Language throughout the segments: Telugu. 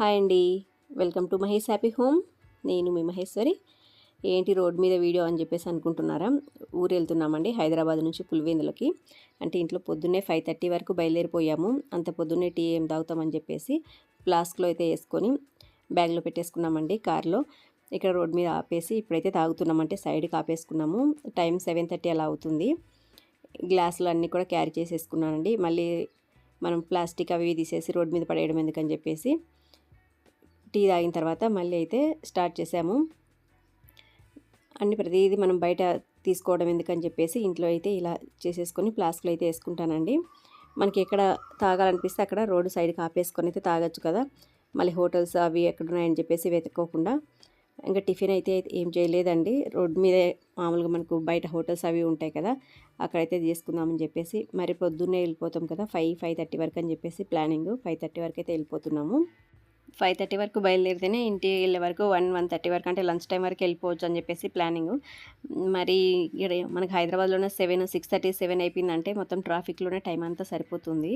హాయ్ అండి. Welcome to Mahesh happy home. నేను మీ మహేశ్వరి. ఏంటి రోడ్ మీద వీడియో అని చెప్పేసి అనుకుంటున్నారా? ఊరు వెళ్తున్నామండి హైదరాబాద్ నుంచి పులివేందులకి. అంటే ఇంట్లో పొద్దున్నే ఫైవ్ థర్టీ వరకు బయలుదేరిపోయాము. అంత పొద్దున్నే టీ ఏం తాగుతామని చెప్పేసి ఫ్లాస్క్లో అయితే వేసుకొని బ్యాగ్లో పెట్టేసుకున్నామండి కార్లో. ఇక్కడ రోడ్ మీద ఆపేసి ఇప్పుడైతే తాగుతున్నామంటే సైడ్కి ఆపేసుకున్నాము. టైం సెవెన్ థర్టీ అలా అవుతుంది. గ్లాసులు అన్నీ కూడా క్యారీ చేసేసుకున్నానండి. మళ్ళీ మనం ప్లాస్టిక్ అవి తీసేసి రోడ్ మీద పడేయడం ఎందుకని చెప్పేసి టీ తాగిన తర్వాత మళ్ళీ అయితే స్టార్ట్ చేసాము. అన్ని ప్రతిదీ మనం బయట తీసుకోవడం ఎందుకని చెప్పేసి ఇంట్లో అయితే ఇలా చేసేసుకొని ఫ్లాస్క్లో అయితే వేసుకుంటానండి. మనకి ఎక్కడ తాగాలనిపిస్తే అక్కడ రోడ్డు సైడ్కి ఆపేసుకొని అయితే తాగొచ్చు కదా. మళ్ళీ హోటల్స్ అవి ఎక్కడున్నాయని చెప్పేసి వెతుక్కోకుండా. ఇంకా టిఫిన్ అయితే ఏం చేయలేదండి. రోడ్డు మీదే మామూలుగా మనకు బయట హోటల్స్ అవి ఉంటాయి కదా. అక్కడైతే తీసుకుందామని చెప్పేసి మరి పొద్దున్నే వెళ్ళిపోతాం కదా. ఫైవ్ ఫైవ్ థర్టీ వరకు అని చెప్పేసి ప్లానింగ్. ఫైవ్ థర్టీ వరకు అయితే వెళ్ళిపోతున్నాము. ఫైవ్ థర్టీ వరకు బయలుదేరితేనే ఇంటి వెళ్ళే వరకు వన్ వన్ థర్టీ వరకు అంటే లంచ్ టైం వరకు వెళ్ళిపోవచ్చు అని చెప్పేసి ప్లానింగ్. మరి ఇక్కడ మనకి హైదరాబాద్లోనే సెవెన్ సిక్స్ థర్టీ సెవెన్ అయిపోయిందంటే మొత్తం ట్రాఫిక్లోనే టైం అంతా సరిపోతుంది.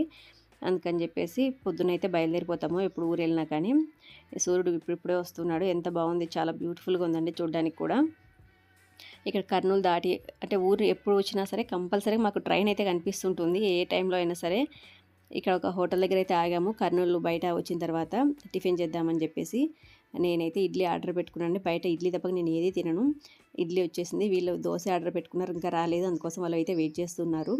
అందుకని చెప్పేసి పొద్దునైతే బయలుదేరిపోతాము ఎప్పుడు ఊరు వెళ్ళినా కానీ. సూర్యుడు ఇప్పుడిప్పుడే వస్తున్నాడు ఎంత బాగుంది చాలా బ్యూటిఫుల్గా ఉందండి చూడడానికి కూడా. ఇక్కడ కర్నూలు దాటి అంటే ఊరు ఎప్పుడు వచ్చినా సరే కంపల్సరీ మాకు ట్రైన్ అయితే కనిపిస్తుంటుంది ఏ టైంలో అయినా సరే. ఇక్కడ ఒక హోటల్ దగ్గర అయితే ఆగాము. కర్నూలు బయట వచ్చిన తర్వాత టిఫిన్ చేద్దామని చెప్పేసి నేనైతే ఇడ్లీ ఆర్డర్ పెట్టుకున్నాను. బయట ఇడ్లీ తప్పక నేను ఏది తినను. ఇడ్లీ వచ్చేసింది. వీళ్ళు దోశ ఆర్డర్ పెట్టుకున్నారు. ఇంకా రాలేదు. అందుకోసం వాళ్ళు అయితే వెయిట్ చేస్తున్నారు.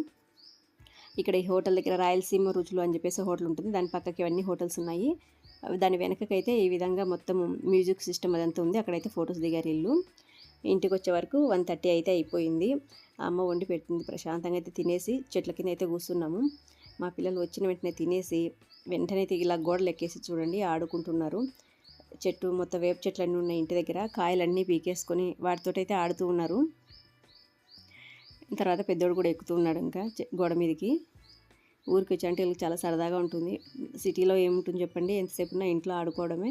ఇక్కడ ఈ హోటల్ దగ్గర రాయలసీమ రుచులు అని చెప్పేసి హోటల్ ఉంటుంది. దాని పక్కకి ఇవన్నీ హోటల్స్ ఉన్నాయి. దాని వెనకకైతే ఈ విధంగా మొత్తం మ్యూజిక్ సిస్టమ్ అదంతా ఉంది. అక్కడైతే ఫొటోస్ దిగారు ఇల్లు ఇంటికి వచ్చే వరకు వన్ థర్టీ అయితే అయిపోయింది. అమ్మ వండి పెట్టింది ప్రశాంతంగా అయితే తినేసి చెట్ల కింద అయితే కూర్చున్నాము. మా పిల్లలు వచ్చిన వెంటనే తినేసి వెంటనే ఇలా గోడలు ఎక్కేసి చూడండి ఆడుకుంటున్నారు. చెట్టు మొత్తం వేప చెట్లు అన్నీ ఉన్నాయి ఇంటి దగ్గర. కాయలన్నీ పీకేసుకొని వాటితోటి అయితే ఆడుతూ ఉన్నారు. తర్వాత పెద్దోడు కూడా ఎక్కుతూ ఉన్నాడు ఇంకా గోడ మీదకి. ఊరికి వచ్చి అంటే చాలా సరదాగా ఉంటుంది. సిటీలో ఏముంటుంది చెప్పండి ఎంతసేపు ఉన్నా ఇంట్లో ఆడుకోవడమే.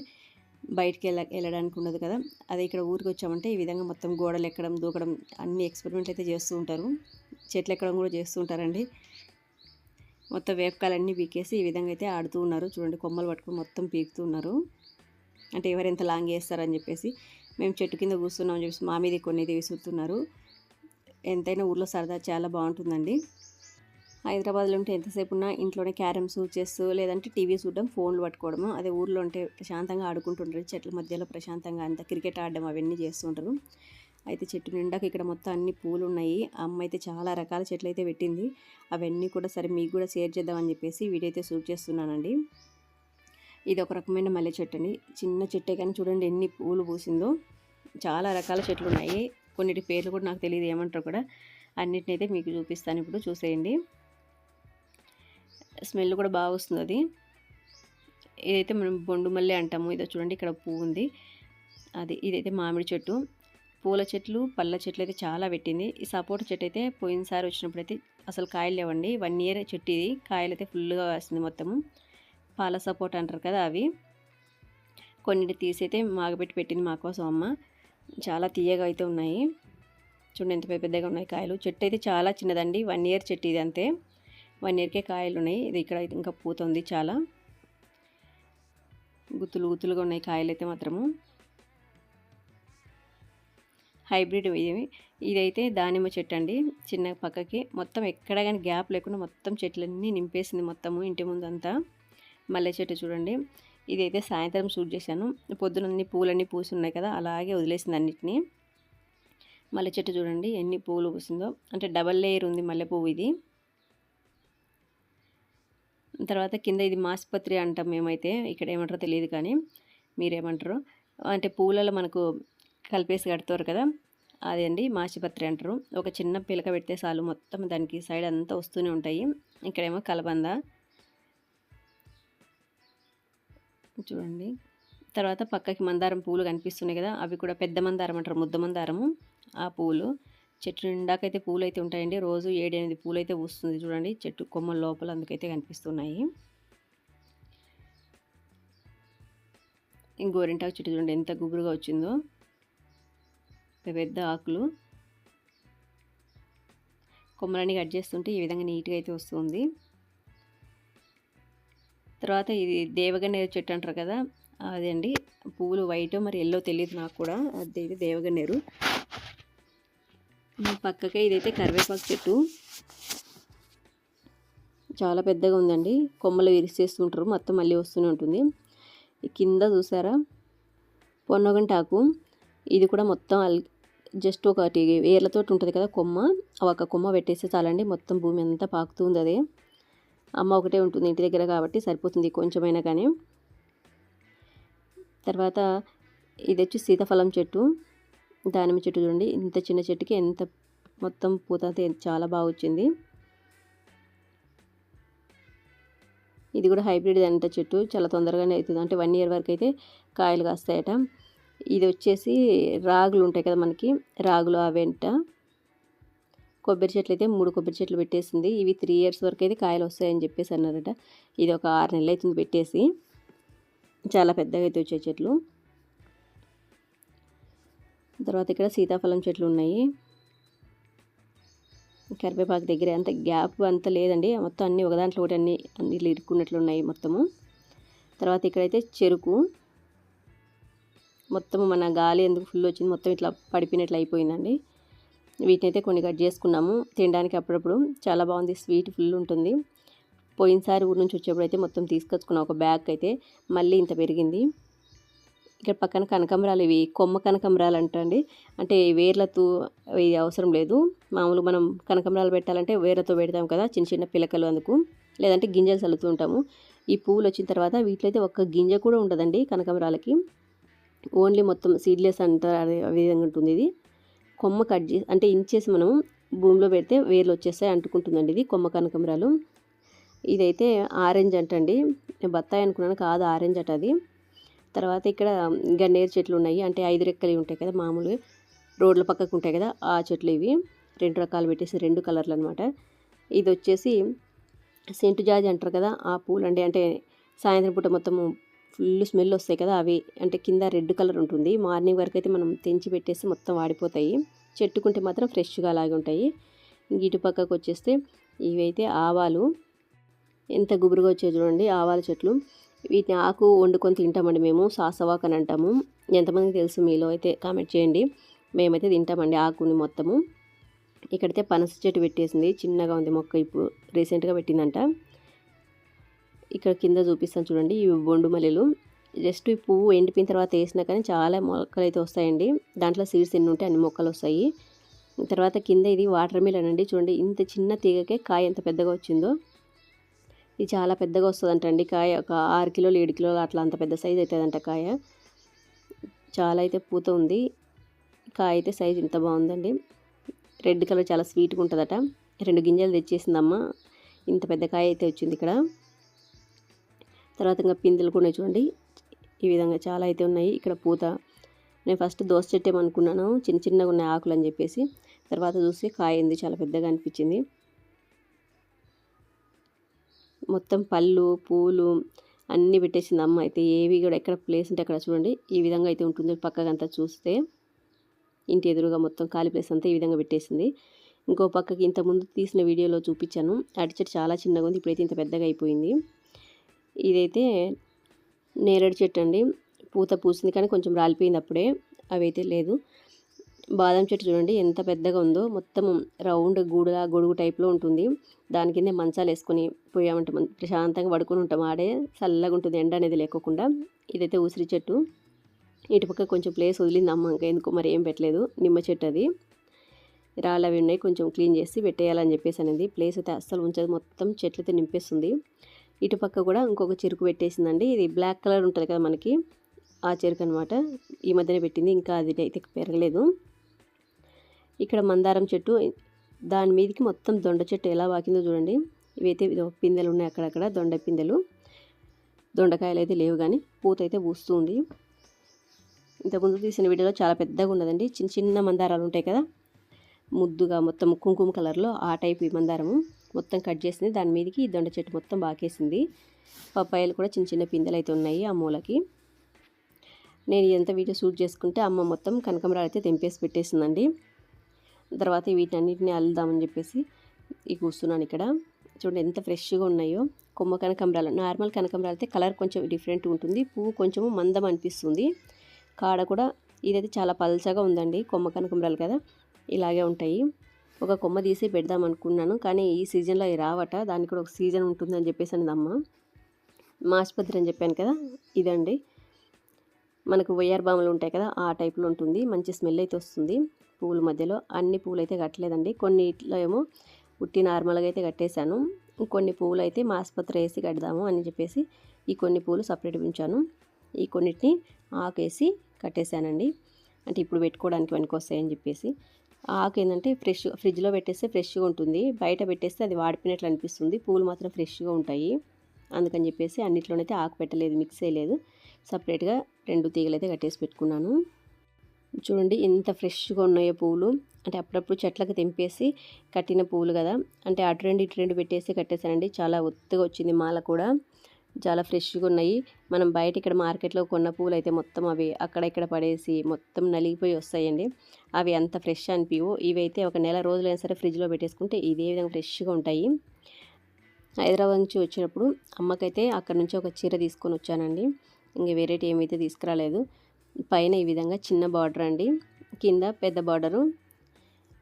బయటికి వెళ్ళ వెళ్ళడానికి ఉండదు కదా. అదే ఇక్కడ ఊరికి వచ్చామంటే ఈ విధంగా మొత్తం గోడలు ఎక్కడం దూకడం అన్ని ఎక్స్పెరిమెంట్లు అయితే చేస్తూ ఉంటారు. చెట్లు ఎక్కడం కూడా చేస్తూ ఉంటారండి. మొత్తం వేపకాయలన్నీ పీకేసి ఈ విధంగా అయితే ఆడుతూ ఉన్నారు. చూడండి కొమ్మలు పట్టుకుని మొత్తం పీకుతూ ఉన్నారు. అంటే ఎవరు ఎంత లాంగ్ చేస్తారని చెప్పేసి మేము చెట్టు కింద కూర్చున్నాం అని చెప్పేసి మా మీద కొన్ని విసురుతున్నారు. ఎంతైనా ఊర్లో సరదా చాలా బాగుంటుందండి. హైదరాబాద్లో ఉంటే ఎంతసేపు ఉన్నా ఇంట్లోనే క్యారమ్స్ చెస్ లేదంటే టీవీ చూడడం ఫోన్లు పట్టుకోవడము అదే ఊర్లో ఉంటే ప్రశాంతంగా ఆడుకుంటుంటారు. చెట్ల మధ్యలో ప్రశాంతంగా అంత క్రికెట్ ఆడడం అవన్నీ చేస్తుంటారు అయితే చెట్టు నిండాక ఇక్కడ మొత్తం అన్ని పూలు ఉన్నాయి అమ్మ అయితే చాలా రకాల చెట్లు అయితే పెట్టింది. అవన్నీ కూడా సరే మీకు కూడా షేర్ చేద్దామని చెప్పేసి వీడైతే షూట్ చేస్తున్నానండి. ఇది ఒక రకమైన మల్లె చెట్టు అండి. చిన్న చెట్టే కానీ చూడండి ఎన్ని పూలు పూసిందో. చాలా రకాల చెట్లు ఉన్నాయి కొన్నిటి పేర్లు కూడా నాకు తెలియదు ఏమంటారు కూడా. అన్నిటినైతే మీకు చూపిస్తాను ఇప్పుడు. చూసేయండి. స్మెల్ కూడా బాగా వస్తుంది అది. ఇదైతే మనం బొండు మల్లె అంటాము. ఇదో చూడండి ఇక్కడ పువ్వు ఉంది అది ఇదైతే మామిడి చెట్టు. పూల చెట్లు పళ్ళ చెట్లు అయితే చాలా పెట్టింది. ఈ సపోటా చెట్టు అయితే పోయినసారి వచ్చినప్పుడు అయితే అసలు కాయలు లేవండి. వన్ ఇయర్ చెట్టు ఇది కాయలు అయితే ఫుల్గా వస్తుంది మొత్తము పాల సపోటా అంటారు కదా అవి. కొన్నిటి తీసి అయితే మాగబెట్టి పెట్టింది మా కోసం అమ్మ. చాలా తీయగా అయితే ఉన్నాయి. చూడండి ఎంత పెద్ద పెద్దగా ఉన్నాయి కాయలు. చెట్టు అయితే చాలా చిన్నదండి. వన్ ఇయర్ చెట్టు ఇది అంతే. వన్ ఇయర్కే కాయలు ఉన్నాయి. ఇది ఇక్కడ ఇంకా పూత ఉంది చాలా. గుత్తులు గుత్తులుగా ఉన్నాయి కాయలు అయితే మాత్రము. హైబ్రిడ్ ఇవి. ఇదైతే దానిమ్మ చెట్టు అండి చిన్న పక్కకి మొత్తం ఎక్కడ కానీ గ్యాప్ లేకుండా మొత్తం చెట్లన్నీ నింపేసింది మొత్తము ఇంటి ముందంతా. మల్లె చెట్టు చూడండి. ఇదైతే సాయంత్రం షూట్ చేశాను. పొద్దునన్ని పూలన్నీ పూసున్నాయి కదా అలాగే వదిలేసింది అన్నిటినీ. మల్లె చెట్టు చూడండి ఎన్ని పూలు పూసిందో. అంటే డబల్ లేయర్ ఉంది మల్లె పువ్వు ఇది. తర్వాత కింద ఇది మాస్పత్రి అంటాం మేమైతే. ఇక్కడ ఏమంటారో తెలియదు కానీ మీరేమంటారు. అంటే పూలలో మనకు కలిపేసి కడతారు కదా అదే అండి మాచిపత్రి అంటారు. ఒక చిన్న పిలక పెడితే చాలు మొత్తం దానికి సైడ్ అంతా వస్తూనే ఉంటాయి. ఇక్కడేమో కలబంద. చూడండి. తర్వాత పక్కకి మందారం పూలు కనిపిస్తున్నాయి కదా అవి కూడా పెద్ద మందారం అంటారు ముద్ద మందారము. ఆ పూలు. చెట్టు నిండాకైతే పూలు అయితే ఉంటాయండి. రోజు ఏడెనిమిది పూలు అయితే వస్తుంది చూడండి. చెట్టు కొమ్మ లోపల అందుకైతే కనిపిస్తున్నాయి. గోరింటాకు చెట్టు చూడండి ఎంత గుబురుగా వచ్చిందో. పెద్ద ఆకులు. కొమ్మలన్నీ కట్ చేస్తుంటే ఈ విధంగా నీట్గా అయితే వస్తుంది. తర్వాత ఇది దేవగన్నేరు చెట్టు అంటారు కదా అదే అండి పువ్వులు వైట్ మరి ఎల్లో తెలియదు నాకు కూడా. అది దేవగన్నేరు. పక్కకే ఇదైతే కరివేపాకు చెట్టు. చాలా పెద్దగా ఉందండి. కొమ్మలు విరిసేస్తుంటారు. మొత్తం మళ్ళీ వస్తూనే ఉంటుంది. కింద చూసారా? పొన్నగంటాకు ఇది కూడా మొత్తం అల్ జస్ట్ ఒకటి వేర్లతో ఉంటుంది కదా కొమ్మ. ఒక కొమ్మ పెట్టేస్తే చాలండి మొత్తం భూమి అంతా పాకుతుంది అదే. అమ్మ ఒకటే ఉంటుంది ఇంటి దగ్గర కాబట్టి సరిపోతుంది కొంచెమైనా కానీ. తర్వాత ఇది వచ్చి సీతాఫలం చెట్టు దానిమ్మ చెట్టు చూడండి. ఇంత చిన్న చెట్టుకి ఎంత మొత్తం పూత అయితే చాలా బాగా వచ్చింది. ఇది కూడా హైబ్రిడ్ అంట చెట్టు చాలా తొందరగానే అవుతుంది. అంటే వన్ ఇయర్ వరకు అయితే కాయలు కాస్తాయట. ఇది వచ్చేసి రాగులు ఉంటాయి కదా మనకి రాగులు అవేంట కొబ్బరి చెట్లు అయితే మూడు కొబ్బరి చెట్లు పెట్టేసింది. ఇవి త్రీ ఇయర్స్ వరకు అయితే కాయలు వస్తాయని చెప్పేసి అన్నారట. ఇది ఒక ఆరు నెలలు అవుతుంది పెట్టేసి. చాలా పెద్దగా అయితే వచ్చే చెట్లు. తర్వాత ఇక్కడ సీతాఫలం చెట్లు ఉన్నాయి. కరివేపాకు దగ్గర అంత గ్యాప్ అంత లేదండి. మొత్తం అన్నీ ఒక దాంట్లో ఒకటి అన్ని అన్ని ఇరుక్కున్నట్లు ఉన్నాయి మొత్తము. తర్వాత ఇక్కడైతే చెరుకు. మొత్తం మన గాలి ఎందుకు ఫుల్ వచ్చింది? మొత్తం ఇట్లా పడిపోయినట్లు అయిపోయిందండి. వీటిని అయితే కొన్ని కట్ చేసుకున్నాము. తినడానికి అప్పుడప్పుడు చాలా బాగుంది. స్వీట్ ఫుల్ ఉంటుంది. పోయినసారి ఊరు నుంచి వచ్చేప్పుడు అయితే మొత్తం తీసుకొచ్చుకున్నాం. ఒక బ్యాగ్ అయితే మళ్ళీ ఇంత పెరిగింది. ఇక్కడ పక్కన కనకంబరాలు ఇవి కొమ్మ కనకంబరాలు అంటండి అంటే వేర్లతో ఇది అవసరం లేదు. మామూలు మనం కనకంబరాలు పెట్టాలంటే వేర్లతో పెడతాం కదా చిన్న చిన్న పిలకలు అందుకు. లేదంటే గింజలు చల్లుతూ ఉంటాము. ఈ పువ్వులు వచ్చిన తర్వాత వీటిలో అయితే ఒక్క గింజ కూడా ఉండదండి కనకంబరాలకి. ఓన్లీ మొత్తం సీడ్లెస్ అంటారు అదే విధంగా ఉంటుంది ఇది. కొమ్మ కట్ చేసి అంటే ఇంచేసి మనం భూమిలో పెడితే వేర్లు వచ్చేస్తాయి అంటుకుంటుందండి ఇది కొమ్మ కనకంబరాలు. ఇదైతే ఆరెంజ్ అంటండి నేను బత్తాయి అనుకున్నాను కాదు ఆరెంజ్ అట అది. తర్వాత ఇక్కడ గన్నేరు చెట్లు ఉన్నాయి. అంటే ఐదు రెక్కలు ఉంటాయి కదా మామూలుగా రోడ్ల పక్కకు ఉంటాయి కదా ఆ చెట్లు ఇవి. రెండు రకాలు పెట్టేసి రెండు కలర్లు అనమాట ఇది వచ్చేసి సెంటు జాజి అంటారు కదా ఆ పూలు అండి. అంటే సాయంత్రం పూట మొత్తము ఫుల్ స్మెల్ వస్తాయి కదా అవి. అంటే కింద రెడ్ కలర్ ఉంటుంది. మార్నింగ్ వరకు అయితే మనం తెంచి పెట్టేసి మొత్తం వాడిపోతాయి. చెట్టుకుంటే మాత్రం ఫ్రెష్గా అలాగే ఉంటాయి. ఇటు పక్కకు వచ్చేస్తే ఇవైతే ఆవాలు. ఎంత గుబురుగా వచ్చే చూడండి ఆవాల చెట్లు. వీటిని ఆకు వండుకొని తింటామండి మేము. సాసవాక్ అని అంటాము. ఎంతమందికి తెలుసు మీలో అయితే కామెంట్ చేయండి. మేమైతే తింటామండి ఆకుని మొత్తము. ఇక్కడైతే పనస చెట్టు పెట్టేసింది. చిన్నగా ఉంది మొక్క ఇప్పుడు. రీసెంట్గా పెట్టిందంట. ఇక్కడ కింద చూపిస్తాను చూడండి ఇవి బొండు మల్లెలు. జస్ట్ ఈ పువ్వు ఎండిపోయిన తర్వాత వేసినా కానీ చాలా మొక్కలు అయితే వస్తాయండి. దాంట్లో సీడ్స్ ఎన్ని ఉంటే అన్ని మొక్కలు వస్తాయి. తర్వాత కింద ఇది వాటర్ మిలన్ అండి. చూడండి ఇంత చిన్న తీగకే కాయ ఎంత పెద్దగా వచ్చిందో. ఇది చాలా పెద్దగా వస్తుందంటండి కాయ. ఒక ఆరు కిలోలు ఏడు కిలోలు అట్లా అంత పెద్ద సైజ్ అవుతుందంట కాయ. చాలా అయితే పూత ఉంది. కాయ అయితే సైజ్ ఇంత బాగుందండి. రెడ్ కలర్ చాలా స్వీట్గా ఉంటుందట. రెండు గింజలు తెచ్చేసిందమ్మ. ఇంత పెద్ద కాయ అయితే వచ్చింది ఇక్కడ. తర్వాత ఇంకా పిందెలు కూడా చూడండి. ఈ విధంగా చాలా అయితే ఉన్నాయి. ఇక్కడ పూత. నేను ఫస్ట్ దోశ చెట్టేమనుకున్నాను చిన్న చిన్నగా ఉన్నాయి ఆకులు అని చెప్పేసి. తర్వాత చూసి కాయింది చాలా పెద్దగా అనిపించింది. మొత్తం పళ్ళు పూలు అన్నీ పెట్టేసింది అమ్మ అయితే. ఏవి కూడా ఎక్కడ ప్లేస్ ఉంటే అక్కడ చూడండి. ఈ విధంగా అయితే ఉంటుంది పక్కకంతా చూస్తే. ఇంటి ఎదురుగా మొత్తం ఖాళీ ప్లేస్ అంతా ఈ విధంగా పెట్టేసింది. ఇంకో పక్కకి ఇంత ముందు తీసిన వీడియోలో చూపించాను. అరటి చెట్టు చాలా చిన్నగా ఉంది ఇప్పుడైతే ఇంత పెద్దగా అయిపోయింది. ఇదైతే నేరేడు చెట్టు అండి. పూత పూసింది కానీ కొంచెం రాలిపోయింది అప్పుడే. అవైతే లేదు. బాదం చెట్టు చూడండి ఎంత పెద్దగా ఉందో. మొత్తం రౌండ్ గూడులా గొడుగు టైప్లో ఉంటుంది. దాని కింద మంచాలు వేసుకొని పోయామంటే. ప్రశాంతంగా పడుకొని ఉంటాం. ఆడే చల్లగా ఉంటుంది ఎండ అనేది లేకోకుండా. ఇదైతే ఉసిరి చెట్టు. ఇటుపక్క కొంచెం ప్లేస్ వదిలింది అమ్మ. ఇంకా ఎందుకు మరి ఏం పెట్టలేదు. నిమ్మ చెట్టు అది. రాళ్ళు అవి ఉన్నాయి. కొంచెం క్లీన్ చేసి పెట్టేయాలని చెప్పేసి అనేది ప్లేస్ అయితే అస్సలు ఉంచదు. మొత్తం చెట్లతో నింపేస్తుంది. ఇటుపక్క కూడా ఇంకొక చెరుకు పెట్టేసిందండి. ఇది బ్లాక్ కలర్ ఉంటుంది కదా మనకి ఆ చెరుకు అనమాట ఈ మధ్యనే పెట్టింది ఇంకా అది అయితే పెరగలేదు. ఇక్కడ మందారం చెట్టు దాని మీదకి మొత్తం దొండ చెట్టు ఎలా వాకిందో చూడండి. ఇవైతే పిందెలు ఉన్నాయి అక్కడక్కడ దొండ పిందెలు. దొండకాయలు అయితే లేవు కానీ పూత అయితే పూస్తుంది. ఇంతకుముందు తీసిన వీడియోలో చాలా పెద్దగా ఉన్నదండి. చిన్న చిన్న మందారాలు ఉంటాయి కదా ముద్దుగా మొత్తం కుంకుమ కలర్లో ఆ టైప్ ఈ మందారము. మొత్తం కట్ చేసింది. దాని మీదకి ఈ దొండ చెట్టు మొత్తం బాకేసింది. పప్పాయలు కూడా చిన్న చిన్న పిందెలు అయితే ఉన్నాయి ఆ మూలకి. నేను ఎంత వీడియో షూట్ చేసుకుంటే అమ్మ మొత్తం కనకమరాలు అయితే తెంపేసి పెట్టేసిందండి. తర్వాత వీటన్నిటిని అల్లుదామని చెప్పేసి ఈ కూర్చున్నాను ఇక్కడ. చూడండి ఎంత ఫ్రెష్గా ఉన్నాయో. కొమ్మ కనకంబరాలు నార్మల్ కనకంబరాలు అయితే కలర్ కొంచెం డిఫరెంట్ ఉంటుంది. పువ్వు కొంచెము మందం అనిపిస్తుంది. కాడ కూడా ఇదైతే చాలా పల్చగా ఉందండి కొమ్మ కనకంబరాలు కదా. ఇలాగే ఉంటాయి. ఒక కొమ్మ తీసి పెడదాం అనుకున్నాను. కానీ ఈ సీజన్లో అవి రావట. దానికి కూడా ఒక సీజన్ ఉంటుందని చెప్పేసి అనేది మాస్పత్రి అని చెప్పాను కదా? ఇదండి. మనకు వయ్యార్ బాములు ఉంటాయి కదా? ఆ టైప్లో ఉంటుంది. మంచి స్మెల్ అయితే వస్తుంది పువ్వుల మధ్యలో. అన్ని పువ్వులు అయితే కట్టలేదండి. కొన్నిట్లో ఏమో ఉట్టి నార్మల్గా అయితే కట్టేశాను. కొన్ని పువ్వులు అయితే మాస్పత్రి వేసి కడదాము అని చెప్పేసి ఈ కొన్ని పువ్వులు సపరేట్ ఉంచాను. ఈ కొన్నిటిని ఆకేసి కట్టేశానండి. అంటే ఇప్పుడు పెట్టుకోవడానికి పనికి వస్తాయని చెప్పేసి. ఆకు ఏంటంటే ఫ్రెష్ ఫ్రిడ్జ్లో పెట్టేస్తే ఫ్రెష్గా ఉంటుంది. బయట పెట్టేస్తే అది వాడిపోయినట్లు అనిపిస్తుంది. పూలు మాత్రం ఫ్రెష్గా ఉంటాయి. అందుకని చెప్పేసి అన్నిట్లోనైతే ఆకు పెట్టలేదు మిక్స్ చేయలేదు. సపరేట్గా రెండు తీగలు అయితే కట్టేసి పెట్టుకున్నాను. చూడండి ఎంత ఫ్రెష్గా ఉన్నాయో పూలు. అంటే అప్పుడప్పుడు చెట్లకు తెంపేసి కట్టిన పూలు కదా. అంటే అటు రెండు ఇటు రెండు పెట్టేసి కట్టేశానండి. చాలా ఒత్తుగా వచ్చింది మాల కూడా. చాలా ఫ్రెష్గా ఉన్నాయి. మనం బయట ఇక్కడ మార్కెట్లో కొన్న పూలు అయితే మొత్తం అవి అక్కడ ఇక్కడ పడేసి మొత్తం నలిగిపోయి వస్తాయండి. అవి అంత ఫ్రెష్ అనిపివు ఇవైతే ఒక నెల రోజులైనా సరే ఫ్రిడ్జ్లో పెట్టేసుకుంటే ఇదే విధంగా ఫ్రెష్గా ఉంటాయి. హైదరాబాద్ నుంచి వచ్చినప్పుడు అమ్మకైతే అక్కడ నుంచి ఒక చీర తీసుకొని వచ్చానండి. ఇంకా వెరైటీ ఏమైతే తీసుకురాలేదు. పైన ఈ విధంగా చిన్న బార్డర్ అండి. కింద పెద్ద బార్డరు.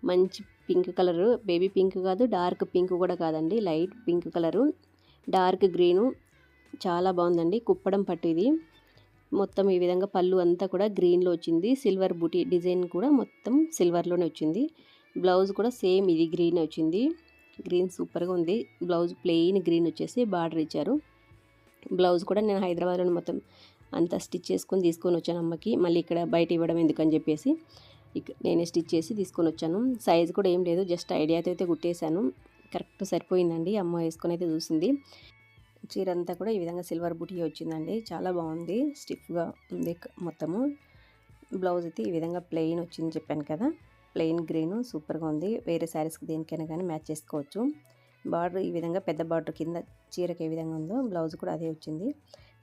మంచి పింక్ కలరు. బేబీ పింక్ కాదు డార్క్ పింక్ కూడా కాదండి. Light pink colour. Dark green. చాలా బాగుందండి. కుప్పడం పట్టు ఇది మొత్తం ఈ విధంగా పళ్ళు అంతా కూడా గ్రీన్లో వచ్చింది. సిల్వర్ బుటీ డిజైన్ కూడా మొత్తం సిల్వర్లోనే వచ్చింది. బ్లౌజ్ కూడా సేమ్ ఇది గ్రీన్ వచ్చింది. గ్రీన్ సూపర్గా ఉంది. బ్లౌజ్ ప్లెయిన్ గ్రీన్ వచ్చేసి బార్డర్ ఇచ్చారు. బ్లౌజ్ కూడా నేను హైదరాబాద్లో మొత్తం అంతా స్టిచ్ చేసుకొని తీసుకొని వచ్చాను అమ్మకి. మళ్ళీ ఇక్కడ బయట ఇవ్వడం ఎందుకని చెప్పేసి ఇక నేనే స్టిచ్ చేసి తీసుకొని వచ్చాను. సైజ్ కూడా ఏం లేదు. జస్ట్ ఐడియాతో అయితే కుట్టేశాను. కరెక్ట్ సరిపోయిందండి. అమ్మ వేసుకొని అయితే చూసింది. చీర అంతా కూడా ఈ విధంగా సిల్వర్ బుటీ వచ్చిందండి. చాలా బాగుంది. స్టిఫ్గా ఉంది మొత్తము. బ్లౌజ్ అయితే ఈ విధంగా ప్లెయిన్ వచ్చింది చెప్పాను కదా. ప్లెయిన్ గ్రీన్ సూపర్గా ఉంది. వేరే శారీస్కి దేనికైనా కానీ మ్యాచ్ చేసుకోవచ్చు. బార్డర్ ఈ విధంగా పెద్ద బార్డర్ కింద చీరకి ఏ విధంగా ఉందో బ్లౌజ్ కూడా అదే వచ్చింది.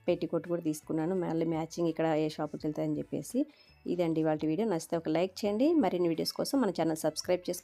పెట్టికోట్ కూడా తీసుకున్నాను. మళ్ళీ మ్యాచింగ్ ఇక్కడ ఏ షాప్కి వెళ్తాయని చెప్పేసి. ఇదండి వాళ్ళ వీడియో. నచ్చితే ఒక లైక్ చేయండి. మరిన్ని వీడియోస్ కోసం మన ఛానల్ సబ్స్క్రైబ్ చేసుకోండి.